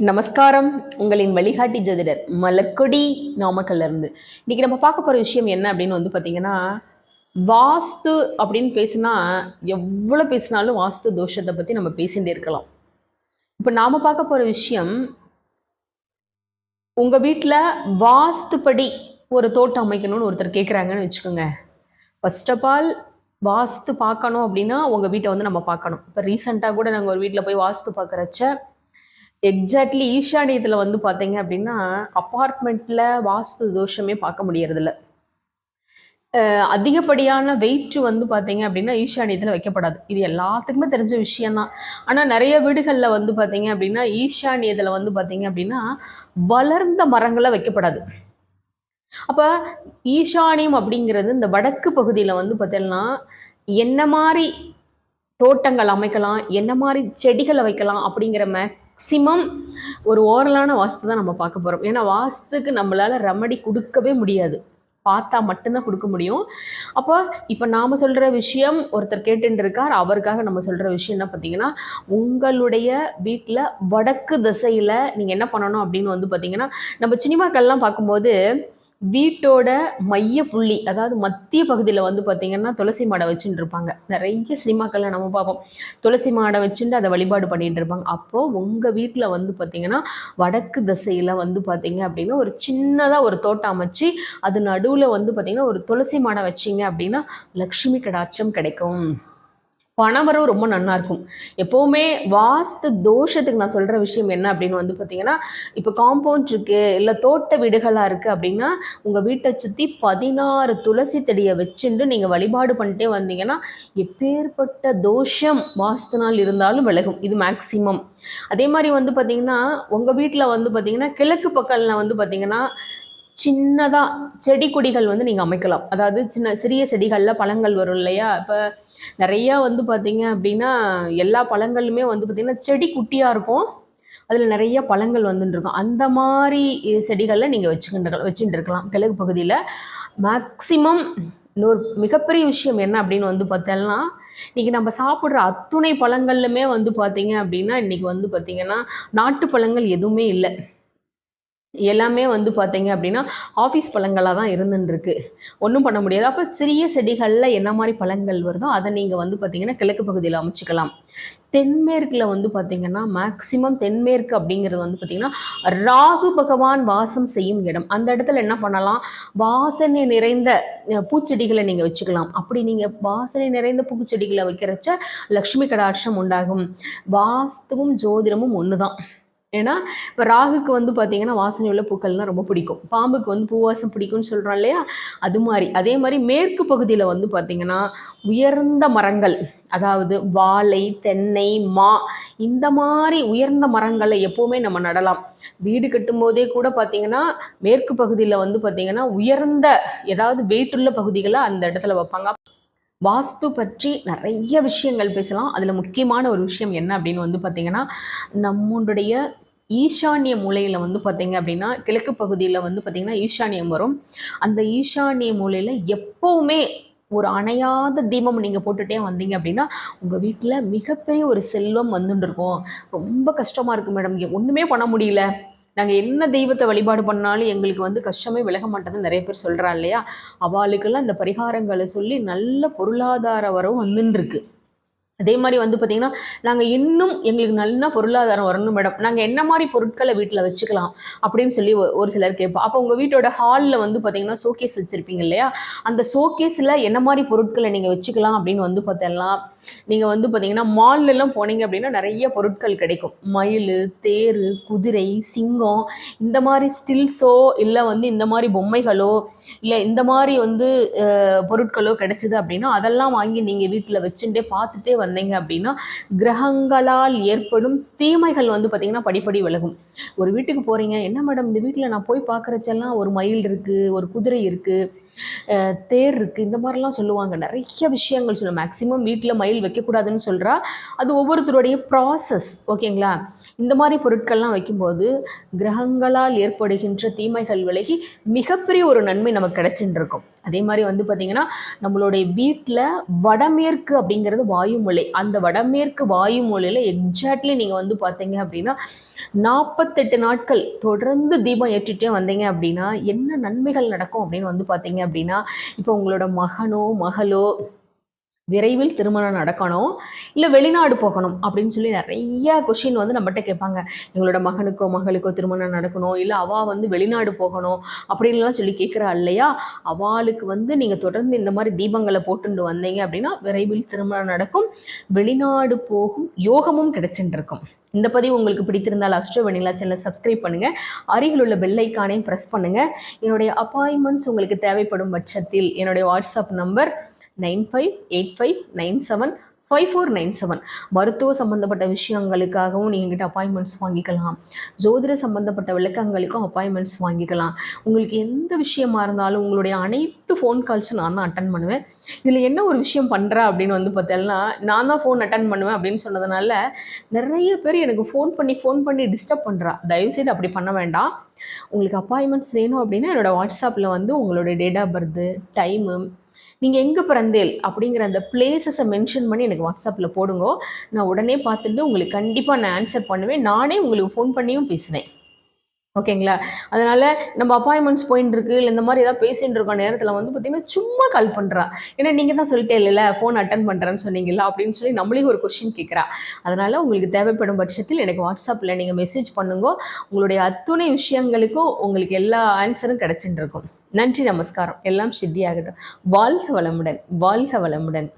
நமஸ்காரம். உங்களின் வழிகாட்டி ஜதிடர் மலர்கொடி நாமக்கல்ல இருந்து. இன்னைக்கு நம்ம பார்க்க போகிற விஷயம் என்ன அப்படின்னு வந்து பார்த்தீங்கன்னா வாஸ்து அப்படின்னு பேசினா எவ்வளோ பேசினாலும் வாஸ்து தோஷத்தை பற்றி நம்ம பேசிகிட்டே இருக்கலாம். இப்போ நாம் பார்க்க போகிற விஷயம் உங்கள் வீட்டில் வாஸ்துப்படி ஒரு தோட்டம் அமைக்கணும்னு ஒருத்தர் கேட்குறாங்கன்னு வச்சுக்கோங்க. ஃபர்ஸ்ட் ஆஃப் ஆல் வாஸ்து பார்க்கணும் அப்படின்னா உங்கள் வீட்டை வந்து நம்ம பார்க்கணும். இப்போ ரீசெண்டாக கூட நாங்கள் ஒரு வீட்டில் போய் வாஸ்து பார்க்குறச்ச எக்ஸாக்ட்லி ஈஷானியத்தில் வந்து பார்த்தீங்க அப்படின்னா அப்பார்ட்மெண்ட்டில் வாஸ்து தோஷமே பார்க்க முடியறதில்ல. அதிகப்படியான வெயிட் வந்து பார்த்தீங்க அப்படின்னா ஈஷானியத்தில் வைக்கப்படாது. இது எல்லாத்துக்குமே தெரிஞ்ச விஷயம்தான். ஆனால் நிறைய வீடுகளில் வந்து பார்த்தீங்க அப்படின்னா ஈஷானியத்தில் வந்து பார்த்தீங்க அப்படின்னா வளர்ந்த மரங்களை வைக்கப்படாது. அப்போ ஈஷானியம் அப்படிங்கிறது இந்த வடக்கு பகுதியில் வந்து பார்த்தீங்கன்னா என்ன மாதிரி தோட்டங்கள் அமைக்கலாம் என்ன மாதிரி செடிகளை வைக்கலாம் அப்படிங்கிற மேக்ஸிமம் ஒரு ஓரலான வாஸ்து தான் நம்ம பார்க்க போகிறோம் ஏன்னா வாஸ்துக்கு நம்மளால் ரெமடி கொடுக்கவே முடியாது. பார்த்தா மட்டும்தான் கொடுக்க முடியும். அப்போ இப்போ நாம் சொல்கிற விஷயம் ஒருத்தர் கேட்டுருக்கார் இருக்கார் அவருக்காக நம்ம சொல்கிற விஷயம் என்ன பார்த்தீங்கன்னா உங்களுடைய வீட்டில் வடக்கு திசையில் நீங்கள் என்ன பண்ணணும் அப்படின்னு வந்து பார்த்தீங்கன்னா நம்ம சினிமாக்கள்லாம் பார்க்கும்போது வீட்டோட மைய புள்ளி அதாவது மத்திய பகுதியில் வந்து பார்த்தீங்கன்னா துளசி மாடை வச்சுட்டு இருப்பாங்க. நிறைய சினிமாக்கள்ல நம்ம பார்ப்போம். துளசி மாடை வச்சுட்டு அதை வழிபாடு பண்ணிட்டு இருப்பாங்க. அப்போது உங்கள் வீட்டில் வந்து பார்த்தீங்கன்னா வடக்கு திசையில் வந்து பார்த்தீங்க அப்படின்னா ஒரு சின்னதாக ஒரு தோட்டம் அமைச்சு அது நடுவில் வந்து பார்த்தீங்கன்னா ஒரு துளசி மாடை வச்சிங்க அப்படின்னா லக்ஷ்மி கடாட்சம் கிடைக்கும். பணவரவு ரொம்ப நல்லா இருக்கும். எப்போவுமே வாஸ்து தோஷத்துக்கு நான் சொல்கிற விஷயம் என்ன அப்படின்னு வந்து பார்த்தீங்கன்னா இப்போ காம்பவுண்ட் இருக்குது இல்லை தோட்ட வீடுகளாக இருக்குது அப்படின்னா உங்கள் வீட்டை சுற்றி பதினாறு துளசி செடியை வச்சுட்டு நீங்கள் வழிபாடு பண்ணிட்டே வந்தீங்கன்னா எப்பேற்பட்ட தோஷம் வாஸ்து நாள் இருந்தாலும் விலகும். இது மேக்சிமம் அதே மாதிரி வந்து பார்த்தீங்கன்னா உங்கள் வீட்டில் வந்து பார்த்தீங்கன்னா கிழக்கு பக்கம்ல வந்து பார்த்தீங்கன்னா சின்னதாக செடி கொடிகள் வந்து நீங்கள் அமைக்கலாம். அதாவது சின்ன சிறிய செடிகளில் பழங்கள் வரும் இல்லையா? இப்போ நிறையா வந்து பார்த்தீங்க அப்படின்னா எல்லா பழங்களுமே வந்து பார்த்திங்கன்னா செடி குட்டியாக இருக்கும். அதில் நிறைய பழங்கள் வந்துட்டுருக்கும் அந்த மாதிரி செடிகளில் நீங்கள் வச்சுக்கிட்டு வச்சுட்டு இருக்கலாம். கிழக்கு பகுதியில். மேக்சிமம் இன்னொரு மிகப்பெரிய விஷயம் என்ன அப்படின்னு வந்து பார்த்தோம்னா இன்றைக்கி நம்ம சாப்பிட்ற அத்துணை பழங்கள்லுமே வந்து பார்த்தீங்க அப்படின்னா இன்றைக்கி வந்து பார்த்திங்கன்னா நாட்டு பழங்கள் எதுவுமே இல்லை. எல்லாமே வந்து பார்த்தீங்க அப்படின்னா ஆஃபீஸ் பழங்களாக தான் இருந்துருக்கு ஒன்றும் பண்ண முடியாது. அப்போ சிறிய செடிகளில் என்ன மாதிரி பழங்கள் வருதோ அதை நீங்கள் வந்து பார்த்தீங்கன்னா கிழக்கு பகுதியில் அமைச்சிக்கலாம். தென்மேற்கில் வந்து பார்த்தீங்கன்னா மேக்சிமம் தென்மேற்கு அப்படிங்கிறது வந்து பார்த்தீங்கன்னா ராகு பகவான் வாசம் செய்யும் இடம். அந்த இடத்துல என்ன பண்ணலாம்? வாசனை நிறைந்த பூச்செடிகளை நீங்கள் வச்சுக்கலாம். அப்படி நீங்கள் வாசனை நிறைந்த பூச்செடிகளை வைக்கிறச்ச லக்ஷ்மி கடாட்சம் உண்டாகும். வாஸ்துவும் ஜோதிடமும் ஒன்று தான் ஏன்னா இப்போ ராகுக்கு வந்து பார்த்தீங்கன்னா வாசனை உள்ள பூக்கள்லாம் ரொம்ப பிடிக்கும். பாம்புக்கு வந்து பூவாசம் பிடிக்கும்னு சொல்கிறோம் இல்லையா? அது மாதிரி. அதே மாதிரி மேற்கு பகுதியில் வந்து பார்த்தீங்கன்னா உயர்ந்த மரங்கள் அதாவது வாழை தென்னை மா இந்த மாதிரி உயர்ந்த மரங்களை எப்போவுமே நம்ம நடலாம். வீடு கட்டும்போதே கூட பார்த்தீங்கன்னா மேற்கு பகுதியில் வந்து பார்த்தீங்கன்னா உயர்ந்த ஏதாவது வெயிட்டுள்ள பகுதிகளை அந்த இடத்துல வைப்பாங்க. வாஸ்து பற்றி நிறைய விஷயங்கள் பேசலாம். அதில் முக்கியமான ஒரு விஷயம் என்ன அப்படின்னு வந்து பார்த்திங்கன்னா நம்மளுடைய ஈசானிய மூலையில் வந்து பார்த்தீங்க அப்படின்னா கிழக்கு பகுதியில் வந்து பார்த்தீங்கன்னா ஈசானியம் வரும். அந்த ஈசானிய மூலையில் எப்போவுமே ஒரு அணையாத தீபம் நீங்கள் போட்டுட்டே வந்தீங்க அப்படின்னா உங்கள் வீட்டில் மிகப்பெரிய ஒரு செல்வம் வந்துட்டுருக்கும் ரொம்ப கஷ்டமாக இருக்குது மேடம். இங்கே ஒன்றுமே பண்ண முடியல. நாங்கள் என்ன தெய்வத்தை வழிபாடு பண்ணாலும் எங்களுக்கு வந்து கஷ்டமே விலக மாட்டேதுன்னு நிறைய பேர் சொல்கிறா இல்லையா? அவளுக்கெல்லாம் இந்த பரிகாரங்களை சொல்லி நல்ல பொருளாதார வரவும் வந்துன்னு அதே மாதிரி வந்து பார்த்திங்கன்னா நாங்கள் இன்னும் எங்களுக்கு நல்ல பொருளாதாரம் வரணும் மேடம் நாங்கள் என்ன மாதிரி பொருட்களை வீட்டில் வச்சுக்கலாம் அப்படின்னு சொல்லி ஒரு சிலர் கேட்போம் அப்போ உங்கள் வீட்டோட ஹாலில் வந்து பார்த்திங்கன்னா ஷோகேஸ் வச்சுருப்பீங்க இல்லையா? அந்த ஷோகேஸில் என்ன மாதிரி பொருட்களை நீங்கள் வச்சுக்கலாம் அப்படின்னு வந்து பார்த்தோம்னா நீங்கள் வந்து பார்த்தீங்கன்னா மால்லலாம் போனீங்க அப்படின்னா நிறைய பொருட்கள் கிடைக்கும். மயில் தேர் குதிரை சிங்கம் இந்த மாதிரி ஸ்டில்ஸோ இல்லை வந்து இந்த மாதிரி பொம்மைகளோ இல்லை இந்த மாதிரி வந்து பொருட்களோ கிடைச்சிது அப்படின்னா அதெல்லாம் வாங்கி நீங்கள் வீட்டில் வச்சுட்டே பார்த்துட்டே வந்தீங்க அப்படின்னா கிரகங்களால் ஏற்படும் தீமைகள் வந்து பார்த்திங்கன்னா படிப்படி விலகும். ஒரு வீட்டுக்கு போகிறீங்க என்ன மேடம் இந்த வீட்டில் நான் போய் பார்க்குறச்செல்லாம் ஒரு மயில் இருக்குது ஒரு குதிரை இருக்குது தேர் இருக்குது இந்த மாதிரிலாம் சொல்லுவாங்க. நிறைய விஷயங்கள் சொல்லுவோம் மேக்ஸிமம் வீட்டில் மயில் வைக்கக்கூடாதுன்னு சொல்கிறா அது ஒவ்வொருத்தருடைய ப்ராசஸ் ஓகேங்களா? இந்த மாதிரி பொருட்கள்லாம் வைக்கும்போது கிரகங்களால் ஏற்படுகின்ற தீமைகள் விலகி மிகப்பெரிய ஒரு நன்மை நமக்கு கிடைச்சின்னு இருக்கும். அதே மாதிரி வந்து பார்த்திங்கன்னா நம்மளுடைய வீட்டில் வடமேற்கு அப்படிங்கிறது வாயுமொழி. அந்த வடமேற்கு வாயுமொழியில் எக்ஸாக்ட்லி நீங்கள் வந்து பார்த்தீங்க அப்படின்னா நாற்பத்தெட்டு நாட்கள் தொடர்ந்து தீபம் ஏற்றிட்டே வந்தீங்க அப்படின்னா என்ன நன்மைகள் நடக்கும் அப்படின்னு வந்து பார்த்தீங்க அப்படின்னா இப்போ உங்களோட மகனோ மகளோ விரைவில் திருமணம் நடக்கணும். இல்லை வெளிநாடு போகணும் அப்படின்னு சொல்லி நிறைய கொஷின் வந்து நம்மகிட்ட கேட்பாங்க. எங்களோட மகனுக்கோ மகளுக்கோ திருமணம் நடக்கணும். இல்லை அவள் வந்து வெளிநாடு போகணும் அப்படின்லாம் சொல்லி கேட்குறா இல்லையா? அவளுக்கு வந்து நீங்கள் தொடர்ந்து இந்த மாதிரி தீபங்களை போட்டுட்டு வந்தீங்க அப்படின்னா விரைவில் திருமணம் நடக்கும். வெளிநாடு போகும் யோகமும் கிடைச்சிட்டு இருக்கும் இந்த பதிவு உங்களுக்கு பிடித்திருந்தால் அஸ்ட்ரோ வெனிலா சேனல் சப்ஸ்கிரைப் பண்ணுங்கள் அருகில் உள்ள பெல்லைக்கானையும் ப்ரெஸ் பண்ணுங்கள் என்னுடைய அப்பாயின்மெண்ட்ஸ் உங்களுக்கு தேவைப்படும் பட்சத்தில் என்னுடைய WhatsApp number nine five eight five nine seven five four nine seven மருத்துவ சம்மந்தப்பட்ட விஷயங்களுக்காகவும் நீங்கள் கிட்ட அப்பாயின்மெண்ட்ஸ் வாங்கிக்கலாம். ஜோதிட சம்மந்தப்பட்ட விளக்கங்களுக்கும் அப்பாயின்மெண்ட்ஸ் வாங்கிக்கலாம். உங்களுக்கு எந்த விஷயமா இருந்தாலும் உங்களுடைய அனைத்து ஃபோன் கால்ஸும் நான் தான் அட்டன் பண்ணுவேன். இதில் என்ன ஒரு விஷயம் பண்ணுறேன் அப்படின்னு வந்து பார்த்தேன்னா நான் தான் ஃபோன் அட்டன் பண்ணுவேன் அப்படின்னு சொன்னதுனால நிறைய பேர் எனக்கு ஃபோன் பண்ணி ஃபோன் பண்ணி டிஸ்டர்ப் பண்ணுறா தயவுசெய்து அப்படி பண்ண வேண்டாம். உங்களுக்கு அப்பாயின்மெண்ட்ஸ் வேணும் அப்படின்னா என்னோடய வாட்ஸ்அப்பில் வந்து உங்களுடைய டேட் ஆஃப் பர்த்து டைமு நீங்கள் எங்கே பிறந்தேல் அப்படிங்கிற அந்த பிளேசஸை மென்ஷன் பண்ணி எனக்கு வாட்ஸ்அப்பில் போடுங்க. நான் உடனே பார்த்துட்டு உங்களுக்கு கண்டிப்பாக நான் ஆன்சர் பண்ணுவேன். நானே உங்களுக்கு ஃபோன் பண்ணியும் பேசுவேன். ஓகேங்களா? அதனால் நம்ம அப்பாயின்மெண்ட்ஸ் போயின்னு இருக்கு இல்லை இந்த மாதிரி ஏதாவது பேசிகிட்டு இருக்க நேரத்தில் வந்து பார்த்திங்கன்னா சும்மா கால் பண்ணுறா ஏன்னா நீங்கள் தான் சொல்லிட்டே இல்லைல்ல ஃபோன் அட்டன் பண்ணுறேன்னு சொன்னீங்களா அப்படின்னு சொல்லி நம்மளே ஒரு கொஷின் கேட்குறா அதனால் உங்களுக்கு தேவைப்படும் பட்சத்தில் எனக்கு வாட்ஸ்அப்பில் நீங்கள் மெசேஜ் பண்ணுங்க. உங்களுடைய அத்துணை விஷயங்களுக்கும் உங்களுக்கு எல்லா ஆன்சரும் கிடச்சிட்டு இருக்கும். நன்றி நமஸ்காரம். எல்லாம் சித்தியாகட்டும். வாழ்க வளமுடன் வாழ்க வளமுடன்.